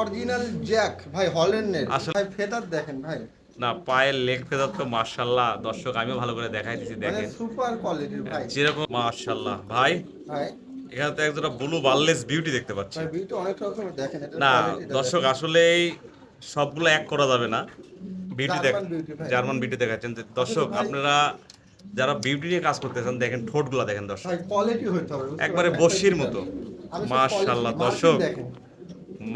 Original Jack ভাই হল্যান্ডের ভাই feather দেখেন ভাই। না পায়ের লেগ ফেদার তো মার্শাল্লাহ দর্শক আমিও ভালো করে দেখাই দিচ্ছি মানে দেখেন। সুপার কোয়ালিটির ভাই। যেরকম মার্শাল্লাহ ভাই ভাই। এখানে তো একজোড়া ব্লু বার্লেস বিউটি দেখতে পাচ্ছি। ভাই বিউটি অনেক রকমের দেখেন না দর্শক আসলে সবগুলো এক করা যাবে না। বিউটি দেখ জার্মান বিউটি দেখাচ্ছেন। তো দর্শক আপনারা যারা বিউটি নিয়ে কাজ করতেছেন দেখেন ঠোঁটগুলো দেখেন দর্শক। ভাই কোয়ালিটি হইতে হবে একবারে? বসির মতো। মাশাআল্লাহ, দর্শক।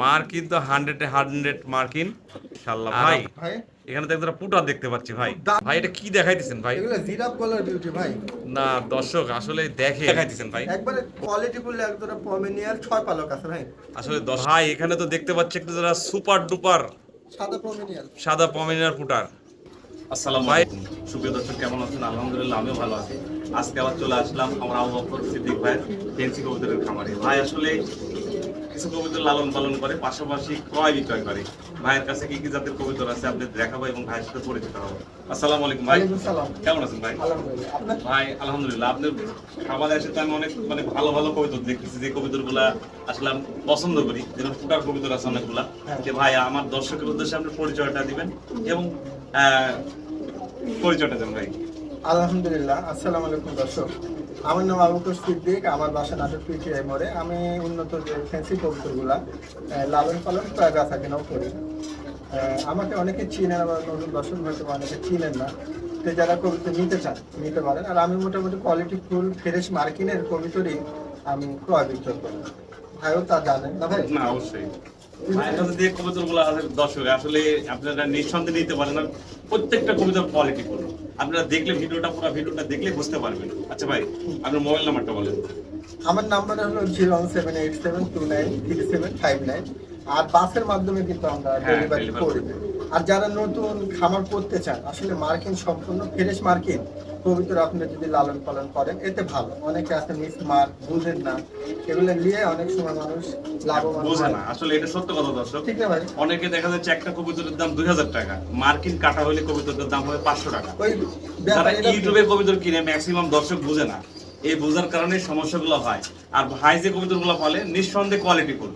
মার্কিন তো হান্ড্রেড হান্ড্রেড মার্কিন। ইনশাআল্লাহ ভাই। ভাই। এখানে তো পুটার দেখতে পাচ্ছি ভাই। ভাই এটা কি দেখাইতেছেন ভাই? এগুলো জিরাফ কালার বিউটি ভাই। না দর্শক আসলে দেখে দেখাইতেছেন ভাই। একবারে কোয়ালিটি ফুল একদম পমিনিয়ার ছয় পালক আছে ভাই। আসলে ভাই এখানে তো দেখতে পাচ্ছি একটা যারা সুপার ডুপার সাদা পমিনিয়ার সাদা পমিনার পুটার। আসসালামু আলাইকুম। সুপ্রিয় দর্শক কেমন আছেন? আলহামদুলিল্লাহ আমিও ভালো আছি। আজকে আবার চলে আসলাম আমার আবু বকর সিদ্দিক ভাইয়ের ফেন্সি কবুতরের খামারে। ভাই আসলে কিছু কবুতর লালন পালন করে পাশাপাশি ক্রয় বিক্রয় করে। ভাইয়ের কাছে কি কি জাতের কবুতর আছে আপনি দেখাবো এবং ভাইয়ের সাথে পরিচিত হব। আসসালামু আলাইকুম ভাই। কেমন আছেন ভাই? ভাই আলহামদুলিল্লাহ। আপনার খামারে এসে তো আমি অনেক মানে ভালো ভালো কবিতর দেখতেছি। যে কবিতরগুলা আসলে আমি পছন্দ করি। যেরকম ফুটার কবিতর আছে অনেকগুলা। হ্যাঁ। যে ভাই আমার দর্শকের উদ্দেশ্যে আপনি পরিচয়টা দিবেন এবং আহ, পরিচয়টা দেন ভাই। আলহামদুলিল্লাহ। আসসালামু আলাইকুম দর্শক। আমার নাম আবুকর সিদ্দিক আমার বাসা নাটক পিটিআই মোড়ে। আমি উন্নত যে ফ্যান্সি কবুতরগুলা লালন পালন প্রায় বেচা কেনাও করি আমাকে অনেকে চিনেন, আবার নতুন দর্শক হয়তো অনেকে চিনেন না। তো যারা কবিতা নিতে চান, নিতে পারেন। আর আমি মোটামুটি কোয়ালিটি ফুল, ফ্রেশ মার্কিনের কবিতরই আমি ক্রয় বিক্রয় করি। ভাইও তা জানেন না ভাই? না, অবশ্যই। দর্শক, আসলে আপনারা নিঃসন্দেহে নিতে পারেন। প্রত্যেকটা কবিতার কোয়ালিটি করল আপনারা দেখলে ভিডিওটা পুরো ভিডিওটা দেখলে বুঝতে পারবেন। আচ্ছা ভাই আপনার মোবাইল নাম্বারটা বলেন। আমার নাম্বারটা হলো zero seven eight seven two nine three seven five nine আর বাসের মাধ্যমে কিন্তু আমরা হ্যাঁ, ডেলিভারি করি আর যারা নতুন খামার করতে চান আসলে মার্কিন সম্পূর্ণ ফ্রেশ মার্কিন পবিত্র আপনি যদি লালন পালন করেন এতে ভালো। অনেকে আছে মিস মার্ক বুঝেন না। এগুলো নিয়ে অনেক সময় মানুষ লাভবান বোঝে না। আসলে এটা সত্য কথা দর্শক। ঠিক না ভাই। অনেকে দেখা যাচ্ছে একটা কবিতরের দাম দুই হাজার টাকা। মার্কিন কাটা হলে কবিতরের দাম হবে পাঁচশো টাকা। যারা ইউটিউবে কবিতর কিনে ম্যাক্সিমাম দর্শক বুঝে না। এই বোঝার কারণে সমস্যাগুলো হয়। আর ভাই যে কবিতরগুলো বলে নিঃসন্দেহে কোয়ালিটি ফুল।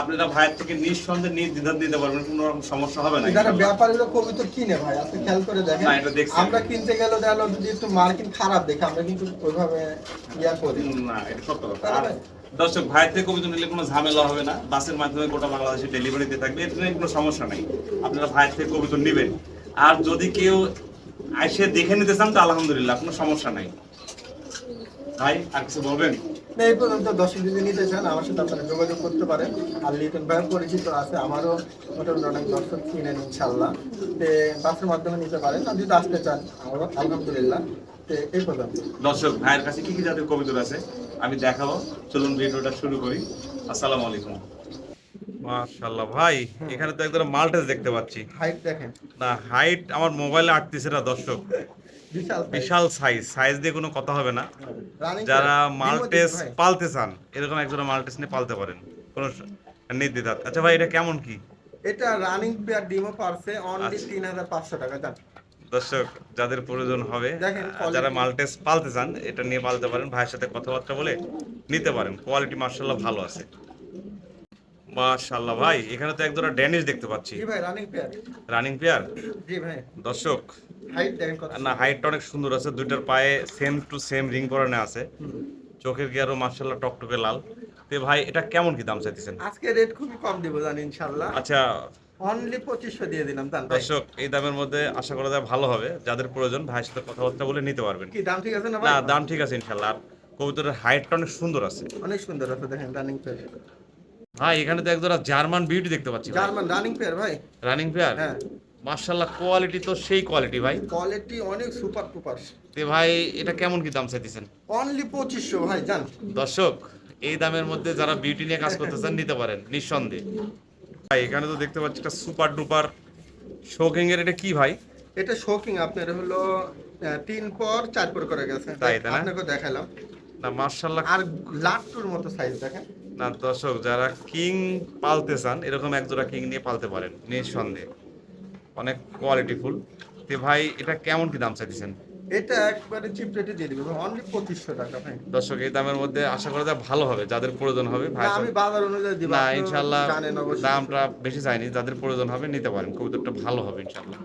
আপনারা ভাইয়ের থেকে নিঃসন্দেহে নির্দ্বিধান দিতে পারবেন কোনো রকম সমস্যা হবে না যারা ইনশাআল্লাহ। ব্যাপারীরা কবিতা কিনে ভাই আপনি খেয়াল করে দেখেন। না, এটা দেখছি। আমরা কিনতে গেলে দেখা যদি একটু মার্কিন খারাপ দেখে আমরা কিন্তু ওইভাবে ইয়া করি। না এটা সত্য কথা। আর দর্শক ভাইয়ের থেকে কবিতা নিলে কোনো ঝামেলা হবে না। বাসের মাধ্যমে গোটা বাংলাদেশে ডেলিভারিতে থাকবে এটা নিয়ে কোনো সমস্যা নাই। আপনারা ভাইয়ের থেকে কবিতা নেবেন। আর যদি কেউ এসে দেখে নিতে চান তো আলহামদুলিল্লাহ কোনো সমস্যা নাই। ভাই আর কিছু বলবেন? না, এই পর্যন্ত দর্শক যদি নিতে চান আমার সাথে আপনারা যোগাযোগ করতে পারেন। আর লিটন ভাই পরিচিত আছে আমারও মোটামুটি অনেক দর্শক কিনেন ইনশাল্লাহ তে বাসের মাধ্যমে নিতে পারেন আর যদি আসতে চান আমারও আলহামদুলিল্লাহ। তে এই পর্যন্ত। দর্শক ভাইয়ের কাছে কি কি জাতের কবিতর আছে? আমি দেখাবো। চলুন ভিডিওটা শুরু করি। আসসালামু আলাইকুম। মাশাআল্লাহ ভাই এখানে তো একদম মাল্টেস দেখতে পাচ্ছি। হাইট দেখেন। না হাইট আমার মোবাইলে আটতেছে না দর্শক। বিশাল সাইজ সাইজ দিয়ে কোনো কথা হবে না। যারা। মাল্টেস। পালতে চান এরকম একজোড়া মাল্টেস নিয়ে পালতে পারেন। কোনো নির্দ্বিধাত। আচ্ছা ভাই এটা কেমন কি? এটা রানিং পেয়ার ডিমও পারছে অনলি আচ্ছা। তিন হাজার পাঁচশো টাকা দাম দর্শক যাদের প্রয়োজন হবে যারা মাল্টেস পালতে চান এটা নিয়ে পালতে পারেন। ভাইয়ের সাথে কথাবার্তা বলে নিতে পারেন। কোয়ালিটি মার্শাল্লাহ ভালো আছে। মাশাল্লাহ ভাই এখানে তো একজোড়া ড্যানিশ দেখতে পাচ্ছি। জি ভাই রানিং পেয়ার রানিং পেয়ার জি ভাই। দর্শক হাইট দেখেন কত না হাইটটা অনেক সুন্দর আছে দুইটার পায়ে সেম টু সেম রিং পরানো আছে। চোখের গিয়ারও মার্শাল্লাহ টকটকে লাল। তে ভাই এটা কেমন কি দাম চাইতেছেন? আজকে রেট খুবই কম দিব জানি ইনশাল্লাহ আচ্ছা। অনলি পঁচিশশো দিয়ে দিলাম দাম দর্শক এই দামের মধ্যে আশা করা যায় ভালো হবে। যাদের প্রয়োজন ভাইয়ের সাথে কথাবার্তা বলে নিতে পারবেন। কি দাম ঠিক আছে না না দাম ঠিক আছে ইনশাল্লাহ আর কবুতরের হাইটটা অনেক সুন্দর আছে। অনেক সুন্দর আছে দেখেন রানিং পেয়ার ভাই এখানে তো একজোড়া জার্মান বিউটি দেখতে পাচ্ছি জার্মান রানিং পেয়ার ভাই। রানিং পেয়ার হ্যাঁ। মার্শাল্লাহ কোয়ালিটি তো সেই কোয়ালিটি ভাই। কোয়ালিটি অনেক সুপার টুপার তে ভাই এটা কেমন কি দাম চাইতেছেন? অনলি পঁচিশশো ভাই জান। দর্শক এই দামের মধ্যে যারা বিউটি নিয়ে কাজ করতে চান নিতে পারেন নিঃসন্দেহে। ভাই এখানে তো দেখতে পাচ্ছি একটা সুপার ডুপার শোকিং এর এটা কি ভাই? এটা শোকিং আপনার হলো তিন পর চার পর করে গেছে। তাই, তাই না? আপনাকে দেখালাম। না মার্শাল্লাহ আর লাট্টুর মতো সাইজ দেখেন। না দর্শক যারা কিং পালতে চান এরকম এক জোড়া কিং নিয়ে পালতে পারেন নিঃসন্দেহে। অনেক কোয়ালিটিফুল তে ভাই এটা কেমন কি দাম চাইতেছেন? এটা একবারে চিপ রেটে দিয়ে দিবে। অনলি পঁচিশশো টাকা ভাই। দর্শক এই দামের মধ্যে আশা করা যায় ভালো হবে। যাদের প্রয়োজন হবে ভাই আমি বাজার অনুযায়ী দিব। না আপনিও ইনশাল্লাহ দামটা বেশি চাইনি। যাদের প্রয়োজন হবে নিতে পারেন। কবুতরটা ভালো হবে ইনশাল্লাহ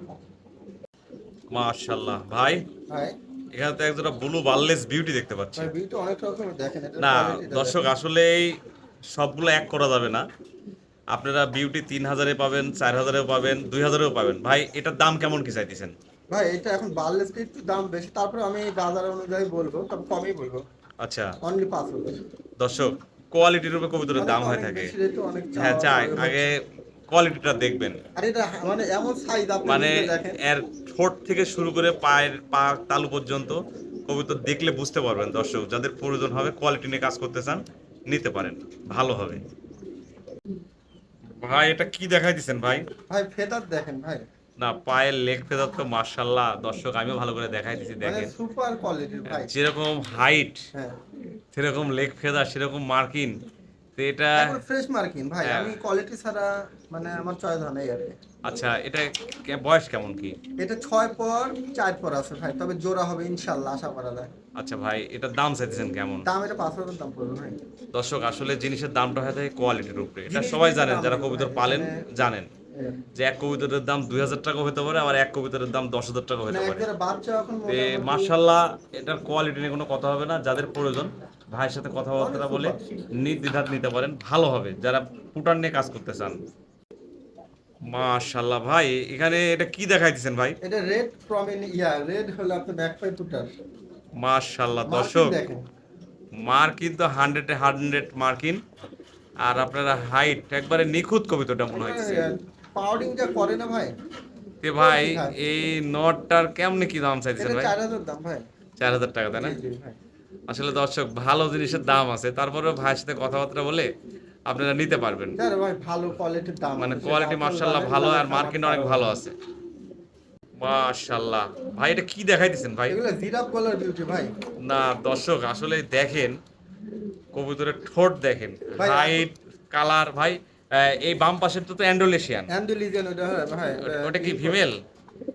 মাশাল্লাহ ভাই ভাই। এখানে তো একজোড়া ব্লু বার্লেস বিউটি দেখতে পাচ্ছি। বিউটি অনেক রকমের দেখেন না দর্শক আসলে সবগুলো এক করা যাবে না। আপনারা বিউটি তিন হাজারে পাবেন চার হাজারেও পাবেন দুই হাজারেও পাবেন। ভাই এটার দাম কেমন কি চাইতেছেন? ভাই এটা এখন বার্লেস একটু দাম বেশি তারপরে আমি বাজার অনুযায়ী বলব তবে কমই বলব। আচ্ছা। অনলি পাঁচ হাজার। দর্শক কোয়ালিটির উপরে কবুতরের দাম হয়ে থাকে। হ্যাঁ চাই আগে কোয়ালিটিটা দেখবেন। আর এটা মানে এমন সাইজ আপনি মানে এর ঠোঁট থেকে শুরু করে পায়ের পা তালু পর্যন্ত কবুতর দেখলে বুঝতে পারবেন দর্শক যাদের প্রয়োজন হবে কোয়ালিটি নিয়ে কাজ করতে চান নিতে পারেন। ভালো হবে। ভাই এটা কি দেখাই দিছেন ভাই? ভাই ফেদার দেখেন ভাই। না পায়ের লেগ ফেদার তো মার্শাল্লাহ দর্শক আমিও ভালো করে দেখাই দিছি মানে দেখেন। সুপার কোয়ালিটির ভাই। যেরকম হাইট হ্যাঁ। সেরকম লেগ ফেদার সেরকম মার্কিন। তো এটা ফ্রেশ মার্কিন ভাই। হ্যাঁ। আমি কোয়ালিটি ছাড়া মানে আমার চয়েস হয় না। আচ্ছা এটা বয়স কেমন কি? এটা ছয় পর চার পর আছে ভাই তবে জোড়া হবে ইনশাল্লাহ আশা করা যায়। আচ্ছা ভাই এটার দাম চাইতেছেন কেমন? দাম এটা পাঁচ হাজার দাম পড়বে ভাই। দর্শক আসলে জিনিসের দামটা হয়ে থাকে কোয়ালিটির উপরে। এটা সবাই জানেন যারা কবুতর ভাই, পালেন মানে- জানেন যে এক কবুতরের দাম দুই হাজার টাকা হতে পারে আবার এক কবুতরের দাম দশ হাজার টাকা মানে হতে পারে তে মোটামুটি- মার্শাল্লাহ এটার কোয়ালিটি নিয়ে কোনো কথা হবে না যাদের প্রয়োজন ভাইয়ের সাথে কথাবার্তা বলে নির্দ্বিধাত নিতে পারেন ভালো হবে যারা পুটার নিয়ে কাজ করতে চান। মাশাল্লাহ ভাই এখানে এটা কি দেখাইতেছেন ভাই? এটা রেড প্রমিন ইয়া রেড হলো আপনার ব্যাক পাই পুটার মাশাল্লাহ দর্শক মার্কিন তো হান্ড্রেডে হান্ড্রেড মার্কিন আর আপনারা হাইট একবারে নিখুঁত কবিতাটা মনে হয়েছে পাউডিং যা করে না ভাই। তে ভাই এই নটটার কেমনে কি দাম চাইতেছেন এটা ভাই? চার হাজার দাম ভাই। চার হাজার টাকা তাই না? আসলে দর্শক ভালো জিনিসের দাম আছে। তারপরেও ভাইয়ের সাথে কথাবার্তা বলে আপনারা নিতে পারবেন। ভালো কোয়ালিটির দাম মানে কোয়ালিটি মার্শাল্লাহ ভালো আর মার্কিন অনেক ভালো। আছে। মাশাল্লাহ ভাই এটা কি দেখাইতেছেন ভাই? এগুলো জিরাফ কলার বিউটি ভাই। না দর্শক আসলে দেখেন কবুতরের ঠোঁট দেখেন। হাইট কালার ভাই এই বাম পাশের তো অ্যান্ডোলেশিয়ান অ্যান্ডুলিজেন ওটা ভাই ওটা কি ফিমেল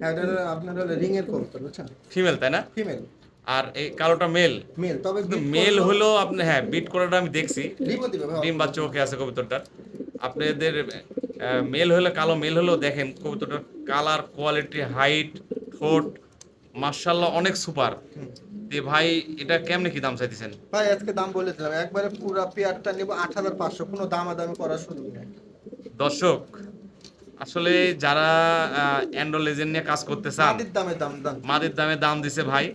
হ্যাঁ, আপনার হলো রিং এর কবুতর বুঝছেন? ফিমেল তাই না? ফিমেল আর এই কালোটা মেল। মেল তবে মেল হলো আপনি হ্যাঁ বিট করাটা আমি দেখছি। ডিম বা চোখে আছে কবুতরটার। আপনাদের মেল হলে কালো মেল হলেও দেখেন কবুতরটার কালার কোয়ালিটি হাইট ঠোঁট মার্শাল্লাহ অনেক সুপার। যে ভাই এটা কেমনে কি দাম চাইতেছেন? ভাই আজকে দাম বলে দিলাম। একবারে পুরো পেয়ারটা নিব আট হাজার পাঁচশো। কোনো দামাদামি করার সুযোগ নেই। দর্শক আসলে যারা অ্যান্ড্রো লেজেন্ড নিয়ে কাজ করতে চান দামে দাম দাম। মাদের দামে দাম দিছে ভাই।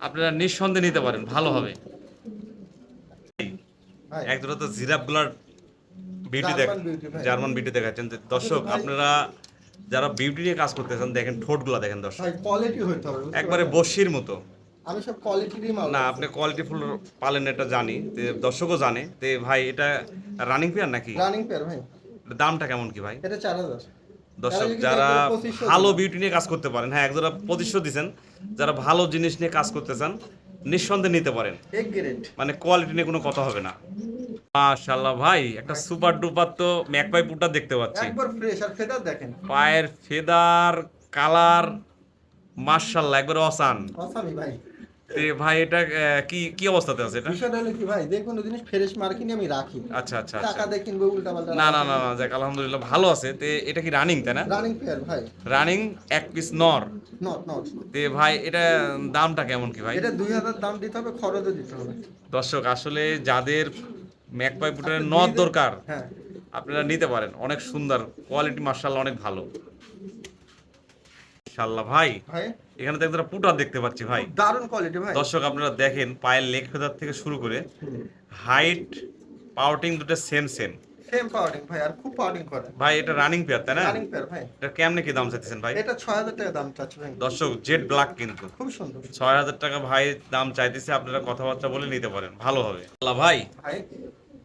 আপনারা নিঃসন্দেহে নিতে পারেন ভালো হবে। এক দুটো তো জিরাফগুলার বিউটি দেখ জার্মান বিউটি দেখাচ্ছেন। তো দর্শক আপনারা যারা বিউটি নিয়ে কাজ করতেছেন দেখেন ঠোঁটগুলা দেখেন দর্শক। ভাই কোয়ালিটি হইতে হবে একবারে? বসির মতো। আমি সব কোয়ালিটিরই মাল না আপনি কোয়ালিটি ফুল পালেন এটা জানি। তে দর্শকও জানে। তে ভাই এটা রানিং পেয়ার নাকি? রানিং পেয়ার ভাই। দামটা কেমন কি ভাই? এটা চার হাজার। দর্শক যারা ভালো বিউটি নিয়ে কাজ করতে পারেন। হ্যাঁ একজোড়া পঁচিশশো দিচ্ছেন যারা ভালো জিনিস নিয়ে কাজ করতে চান নিঃসন্দেহে নিতে পারেন। মানে কোয়ালিটি নিয়ে কোনো কথা হবে না। মাশাল্লাহ ভাই একটা সুপার ডুপার তো ম্যাকপাই পুটা দেখতে পাচ্ছি। একবার ফ্রেশ আর ফেদার দেখেন। পায়ের ফেদার কালার মাশাল্লাহ একবার অসান। অসামি ভাই। ভাই এটা কি কি অবস্থাতে আছে এটা? বিষয়টা হলো কি ভাই যে কোনো জিনিস ফ্রেশ মার্কিনে আমি রাখি। আচ্ছা আচ্ছা টাকা আচ্ছা দিয়ে কিনবো উল্টা পাল্টা না না না না যাক আলহামদুলিল্লাহ ভালো আছে। তে এটা কি রানিং তাই না? রানিং পেয়ার ভাই। রানিং এক পিস নর। নট নট তে ভাই এটা দামটা কেমন কি ভাই? এটা দুই হাজার দাম দিতে হবে খরচও দিতে হবে। দর্শক আসলে যাদের ম্যাকপাই পুটারের দেন- দরকার হ্যাঁ। আপনারা নিতে পারেন। অনেক সুন্দর কোয়ালিটি মার্শাল্লাহ অনেক ভালো। মাশাল্লাহ ভাই। এখানে তো একটা পুটার দেখতে পাচ্ছি ভাই। দারুণ কোয়ালিটি ভাই। দর্শক আপনারা দেখেন পায়ের লেগ ফেদার থেকে শুরু করে হাইট পাউটিং দুটো সেম সেম সেম পাউডিং ভাই আর খুব পাউডিং করে। ভাই এটা রানিং পেয়ার তাই না? রানিং পেয়ার ভাই। এটা কেমনে কি দাম চাইতেছেন ভাই? এটা ছয় হাজার টাকা দাম চাচ্ছে ভাই। দর্শক জেড ব্ল্যাক কিন্তু। খুব সুন্দর। ছয় হাজার টাকা ভাই দাম চাইতেছে আপনারা কথাবার্তা বলে নিতে পারেন ভালো হবে। আল্লাহ ভাই। ভাই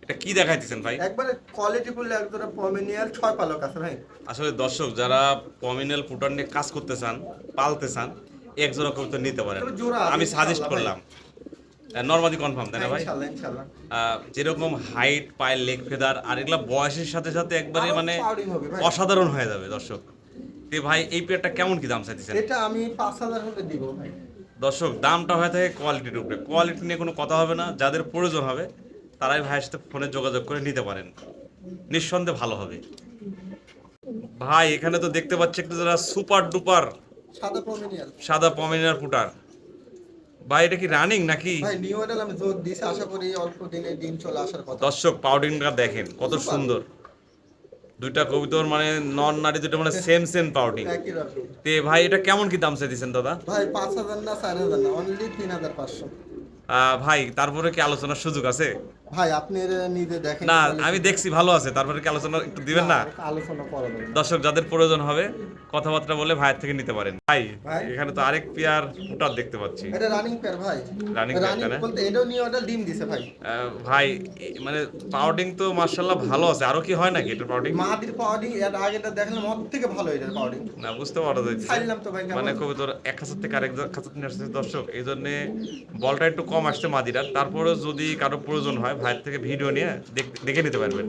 এটা কি দেখাইতেছেন ভাই? একবারে কোয়ালিটি ফুল একদম পমিনিয়াল ছয় পালক আছে ভাই। আসলে দর্শক যারা পমিনাল পুটার নিয়ে কাজ করতে চান পালতে চান এক জোড়া কবুতর নিতে পারেন। আমি সাজেস্ট করলাম। নর্মালি কনফার্ম তাই না ভাই? ইনশাআল্লাহ আহ, যেরকম হাইট পায়ের লেগ ফেদার আর এগুলা বয়সের সাথে সাথে একবারে মানে ভাই। অসাধারণ হয়ে যাবে দর্শক। তে ভাই এই পেয়ারটা কেমন কি দাম চাইতেছেন? এটা আমি পাঁচ হাজার হলে দিব ভাই। দর্শক দামটা হয়ে থাকে কোয়ালিটির উপরে। কোয়ালিটি নিয়ে কোনো কথা হবে না যাদের প্রয়োজন হবে তারাই ভাইয়ের সাথে ফোনে যোগাযোগ করে নিতে পারেন। নিঃসন্দেহে ভালো হবে। ভাই এখানে তো দেখতে পাচ্ছি একটু যারা সুপার ডুপার সাদা প্রমিনিয়াল সাদা পমিনার ফুটার। ভাই এটা কি রানিং নাকি? ভাই নিউ মডেল আমি জোর দিছি আশা করি অল্প দিনে ডিম চলে আসার কথা। দর্শক পাউডিংটা দেখেন কত সুন্দর। দুইটা কবিতর মানে নন নারী দুটো মানে সেম সেম পাউডিং তে ভাই এটা কেমন কি দাম চাইতেছেন দাদা? ভাই পাঁচ হাজার না চার হাজার না অনলি তিন হাজার পাঁচশো। আহ, ভাই তারপরে কি আলোচনার সুযোগ আছে? ভাই আপনি নিজে দেখেন না আমি দেখছি ভালো আছে। তারপরে কি আলোচনা একটু দিবেন না? আলোচনা দর্শক যাদের প্রয়োজন হবে কথাবার্তা বলে ভাইয়ের থেকে নিতে পারেন। ভাই। এখানে তো আরেক পেয়ার ফুটার দেখতে পাচ্ছি। এটা রানিং পেয়ার ভাই। Running pair, তাই না? বলতে এটাও মডেল ডিম দিছে ভাই। ভাই মানে পাউডিং তো মার্শাল্লাহ ভালো আছে। আরও কি হয় নাকি এটা পাউডিং মাদির পাউডিং এর আগেটা দেখলাম ওর থেকে ভালো এটার পাউডিং না বুঝতে পারা যাচ্ছে ছাড়লাম তো ভাই? মানে কবিতর এক খাঁচার থেকে আরেক নিয়ে দর্শক এই জন্য বলটা একটু কম আসছে মাদিরার। তারপরে যদি কারও প্রয়োজন হয় ভাইয়ের থেকে ভিডিও নিয়ে দেখে নিতে পারবেন।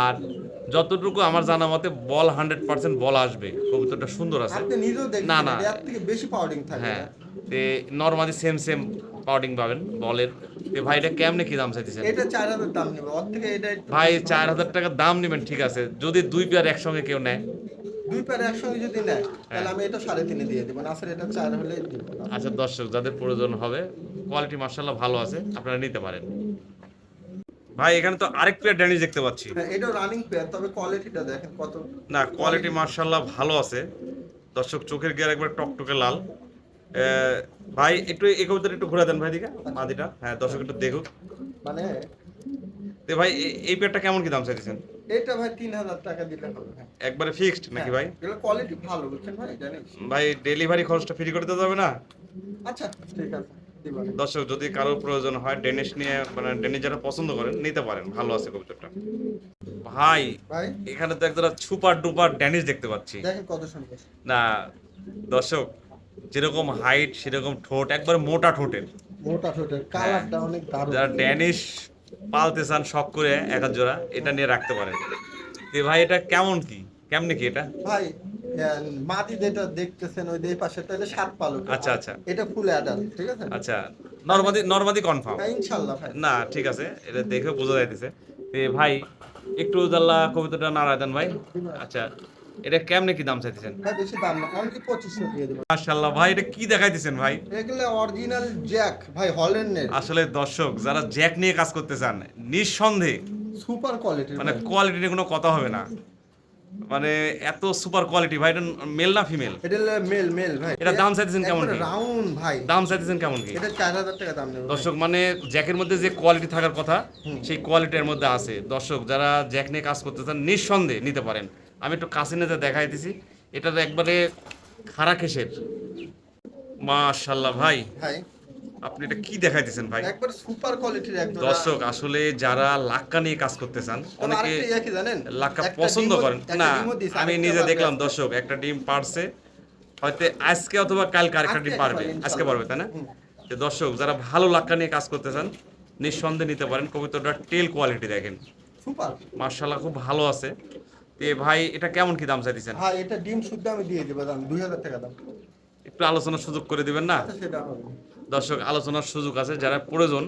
আর যতটুকু আমার জানা মতে বল হান্ড্রেড পার্সেন্ট বল আসবে। কবিতরটা সুন্দর আছে। না, না। বেশি পাউডিং থাকে হ্যাঁ তে নর্মালি সেম সেম পাউডিং পাবেন বলের। তে ভাই এটা কেমনে কি দাম চাইতেছেন? এটা চার হাজার দাম নেবে। ওর থেকে এটা ভাই চার হাজার টাকা দাম নেবেন ঠিক আছে। যদি দুই পেয়ার একসঙ্গে কেউ নেয়। দুই পেয়ার একসঙ্গে যদি নেয় হ্যাঁ। তাহলে আমি এটা সাড়ে তিনে দিয়ে দেবো। না এটা চার হলে আচ্ছা দর্শক যাদের প্রয়োজন হবে কোয়ালিটি মার্শাল্লাহ ভালো আছে আপনারা নিতে পারেন। ভাই এখানে তো আরেক পেয়ার ড্যানিশ দেখতে পাচ্ছি। হ্যাঁ এটাও রানিং পেয়ার তবে কোয়ালিটিটা দেখেন কত। না কোয়ালিটি মার্শাল্লাহ ভালো আছে। দর্শক চোখের গিয়ার একবার টকটকে লাল। ভাই একটু কবিতাটা একটু ঘুরে দেন ভাই দিকে মাদিটা। হ্যাঁ দর্শক একটু দেখুক। মানে তো ভাই এই পেয়ারটা কেমন কি দাম চাইছেন এটা ভাই তিন হাজার টাকা দিলে হবে হ্যাঁ। একবারে ফিক্সড নাকি ভাই? এগুলো কোয়ালিটি ভালো বুঝছেন ভাই জানিস? ভাই ডেলিভারি খরচটা ফ্রি করে দিতে হবে না? আচ্ছা ঠিক আছে। দর্শক যদি কারোর প্রয়োজন হয় ডেনিশ নিয়ে মানে ডেনিশ যারা পছন্দ করেন নিতে পারেন। ভালো আছে কবিতাটা ভাই এখানে তো একটা সুপার ডুপার ড্যানিশ দেখতে পাচ্ছি। দেখেন কত সুন্দর। না দর্শক যেরকম হাইট সেরকম ঠোঁট একবার মোটা ঠোঁটের। মোটা ঠোঁটের কালারটা অনেক দারুণ। যারা ড্যানিশ পালতে চান শখ করে এক জোড়া এটা নিয়ে রাখতে পারেন। ভাই এটা কেমন কি? কেমনে কি এটা? ভাই যেটা দেখতেছেন ওই এই পাশে তাহলে সাত পালক। আচ্ছা, আচ্ছা। এটা ফুল ঠিক আছে? আচ্ছা নর্মাদি নর্মাদি কনফার্ম হ্যাঁ ইনশাল্লাহ ভাই। না ঠিক আছে এটা দেখে বোঝা যাইতেছে। তে ভাই একটু জাল্লা কবিতাটা নাড়া দেন ভাই। আচ্ছা এটা কেমনে কি দাম চাইতেছেন? বেশি দাম না অনলি পঁচিশশো দিয়ে দেবো? মাশাল্লাহ ভাই এটা কি দেখাইতেছেন ভাই? এগুলো অরিজিনাল জ্যাক ভাই হল্যান্ডের আসলে দর্শক যারা জ্যাক নিয়ে কাজ করতে চান নিঃসন্দেহে সুপার কোয়ালিটির মানে কোয়ালিটি নিয়ে কোনো কথা হবে না। মানে এত সুপার কোয়ালিটি ভাই এটা মেল না ফিমেল? এটা মেল মেল ভাই। এটার দাম চাইতেছেন কেমন কি? রাউন্ড ভাই। দাম চাইতেছেন কেমন কি? এটা চার হাজার টাকা দাম নেবে। দর্শক মানে জ্যাকের মধ্যে যে কোয়ালিটি থাকার কথা সেই কোয়ালিটির মধ্যে আছে। দর্শক যারা জ্যাক নিয়ে কাজ করতে চান নিঃসন্দেহে নিতে পারেন। আমি একটু কাছে নিতে দেখাই দিছি। এটা তো একবারে খারা কেশের। মাশাল্লাহ ভাই। ভাই আপনি এটা কি দেখাইতেছেন ভাই? একবার সুপার কোয়ালিটির একদম দর্শক আসলে যারা লাক্কা নিয়ে কাজ করতে চান অনেকে জানেন? লাক্কা পছন্দ করেন। না আমি নিজে দেখলাম দর্শক একটা ডিম পারছে হয়তো আজকে অথবা কালকে আরেকটা ডিম পারবে আজকে পারবে তাই না? যে দর্শক যারা ভালো লাক্কা নিয়ে কাজ করতে চান নিঃসন্দেহে নিতে পারেন। কবিতাটার টেল কোয়ালিটি দেখেন। সুপার মার্শাল্লাহ খুব ভালো আছে। তে ভাই এটা কেমন কি দাম চাইতেছেন? হ্যাঁ এটা ডিম শুদ্ধ আমি দিয়ে দেবো দাম দুই হাজার টাকা দাম। একটু আলোচনার সুযোগ করে দিবেন না? আচ্ছা দর্শক আলোচনার সুযোগ আছে যারা প্রয়োজন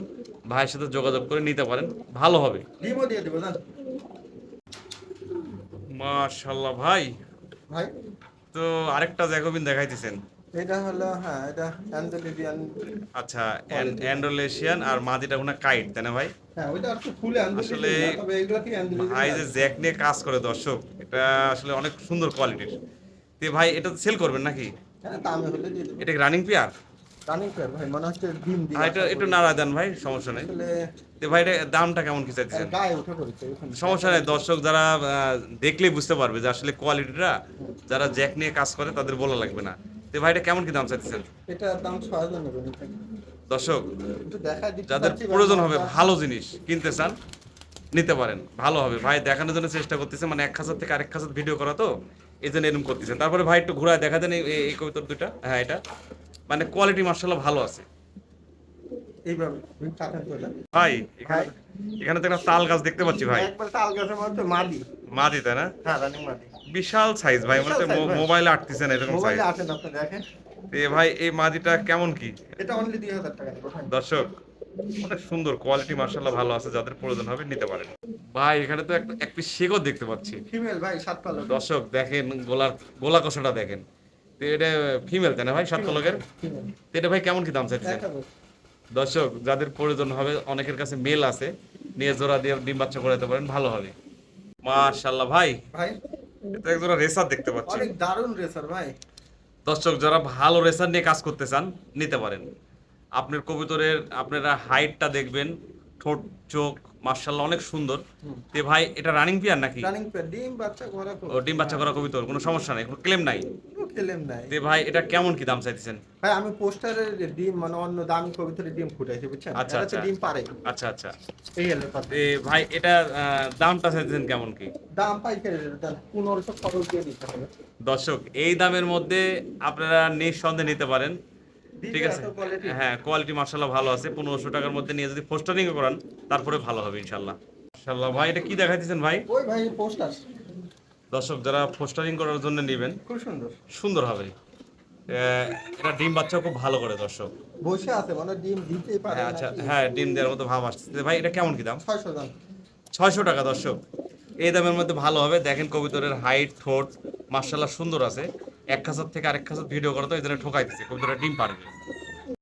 ভাইয়ের সাথে যোগাযোগ করে নিতে পারেন ভালো হবে। মাশাল্লাহ ভাই। ভাই? তো আরেকটা জ্যাকোবিন দেখাইতেছেন। এটা হলো হ্যাঁ এটা অ্যান্ডোলিডিয়ান আচ্ছা অ্যান্ড্রোলেশিয়ান আর মাদিটা ওনা কাইট তাই না ভাই? হ্যাঁ ওইটা একটু ফুলে আসলে- ভাই যে জ্যাক নিয়ে কাজ করে দর্শক এটা আসলে অনেক সুন্দর কোয়ালিটির তে ভাই এটা সেল করবেন নাকি? হ্যাঁ এটা রানিং পেয়ার রানিং পেয়ার ভাই মনে হচ্ছে ডিম দিয়ে এটা একটু নাড়া দেন ভাই সমস্যা নেই। আসলে তে ভাই এটা দামটা কেমন কি পড়েছে সমস্যা নেই দর্শক যারা দেখলেই বুঝতে পারবে যে আসলে কোয়ালিটিটা যারা জ্যাক নিয়ে কাজ করে তাদের বলা লাগবে না। তে ভাই এটা কেমন কি দাম চাইতেছেন? এটার দাম ছয় হাজার নেবেন দর্শক যাদের প্রয়োজন হবে ভালো জিনিস কিনতে চান নিতে পারেন। ভালো হবে। ভাই দেখানোর জন্য চেষ্টা করতেছে মানে এক খাসার থেকে আরেক খাসার ভিডিও করা তো। এই জন্য এরকম করতেছেন তারপরে ভাই একটু ঘুরায় দেখা দেন এই- কবিতার দুটা হ্যাঁ এটা। মানে কোয়ালিটি মার্শাল্লাহ ভালো আছে। এইভাবে। ভাই এখানে এখানে তো একটা তাল গাছ দেখতে পাচ্ছি ভাই। একবার তাল গাছের মধ্যে মাদি। মাদি তাই না? হ্যাঁ রানিং মাদি। বিশাল সাইজ ভাই মানে। মোবাইলে আটতেছেন এরকম সাইজ মোবাইলে আছেন আপনি দেখেন। এ ভাই এই মাদিটা কেমন কি? এটা অনলি দুই হাজার টাকা দর্শক অনেক সুন্দর কোয়ালিটি মার্শাল্লাহ ভালো আছে যাদের প্রয়োজন হবে নিতে পারেন। ভাই এখানে তো একটা এক পিস শেকও দেখতে পাচ্ছি। ফিমেল ভাই সাত পালক। দর্শক দেখেন গোলার গোলা কষাটা দেখেন। তো এটা ফিমেল তাই না ভাই সাত ফিমেল তো এটা ভাই কেমন কি দাম চাইছেন দর্শক যাদের প্রয়োজন হবে অনেকের কাছে মেল আছে। নিয়ে জোড়া দিয়ে ডিম বাচ্চা করে দিতে পারেন ভালো হবে। মাশাল্লাহ ভাই ভাই এটা এক জোড়া রেসার দেখতে পাচ্ছি। অনেক দারুণ রেসার ভাই। দর্শক যারা ভালো রেসার নিয়ে কাজ করতে চান নিতে পারেন। আপনার কবুতরের আপনারা হাইটটা দেখবেন ঠোঁট চোখ মার্শাল্লাহ অনেক সুন্দর। তে ভাই এটা রানিং পিয়ার নাকি? রানিং পেয়ার ডিম বাচ্চা করা ও ডিম বাচ্চা করা কবিতর কোনো সমস্যা নাই কোনো ক্লেম নাই? কোনো খেলেম নাই। তে ভাই এটা কেমন কি দাম চাইতেছেন? ভাই আমি পোস্টারের ডিম মানে অন্য দামি কবিতার ডিম ফুটাইছি বুঝছেন? আচ্ছা, আচ্ছা। ডিম পারে আচ্ছা আচ্ছা। এই হলো কথা। তে ভাই এটা দামটা চাইতেছেন কেমন কি? দাম পাইকারি দাম পনেরোশো খরচ দিয়ে দিতে হবে। দর্শক এই দামের মধ্যে আপনারা নিঃসন্দেহে নিতে পারেন। ঠিক আছে? হ্যাঁ কোয়ালিটি মার্শাল্লাহ ভালো আছে। পনেরোশো টাকার মধ্যে নিয়ে যদি পোস্টারিং করান তারপরে ভালো হবে ইনশাল্লাহ মার্শাল্লাহ ভাই এটা কি দেখাইতেছেন ভাই? ওই ভাই পোস্টার দর্শক যারা পোস্টারিং করার জন্য নেবেন খুব সুন্দর। সুন্দর হবে। এটা ডিম বাচ্চা খুব ভালো করে দর্শক। বসে আছে মানে ডিম দিতেই পারে হ্যাঁ আচ্ছা হ্যাঁ ডিম দেওয়ার মতো ভাব আসছে ভাই এটা কেমন কি দাম? ছয়শো দাম। ছয়শো টাকা দর্শক। এই দামের মধ্যে ভালো হবে। দেখেন কবিতরের হাইট ঠোঁট মার্শাল্লাহ সুন্দর আছে। এক খাজার থেকে আরেক খাঁচার ভিডিও করে তো এই জন্য ঠোকাইতেছে কবিতরের ডিম পারবে